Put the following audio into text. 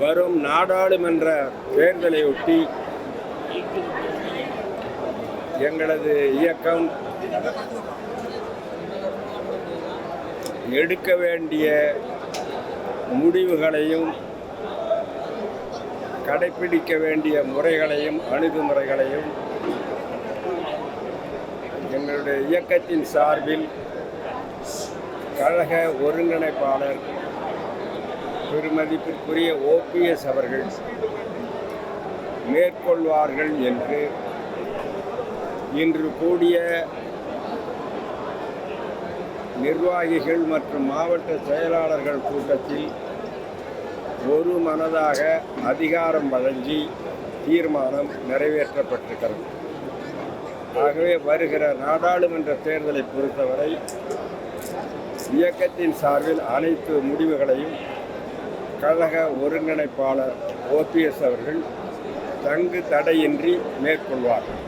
வரும் நாடாளுமன்ற தேர்தலையொட்டி எங்களது இயக்கம் எடுக்க வேண்டிய முடிவுகளையும் கடைப்பிடிக்க வேண்டிய முறைகளையும் அணுகுமுறைகளையும் எங்களுடைய இயக்கத்தின் சார்பில் கழக ஒருங்கிணைப்பாளர் பெருமதிப்பிற்குரிய ஓபிஎஸ் அவர்கள் மேற்கொள்வார்கள் என்று இன்று கூடிய நிர்வாகிகள் மற்றும் மாவட்ட செயலாளர்கள் கூட்டத்தில் ஒரு மனதாக அதிகாரம் வழங்கி தீர்மானம் நிறைவேற்றப்பட்டிருக்கிறது. ஆகவே வருகிற நாடாளுமன்ற தேர்தலை பொறுத்தவரை இயக்கத்தின் சார்பில் அனைத்து முடிவுகளையும் கழக ஒருங்கிணைப்பாளர் ஓபிஎஸ் அவர்கள் தங்கு தடையின்றி மேற்கொள்வார்கள்.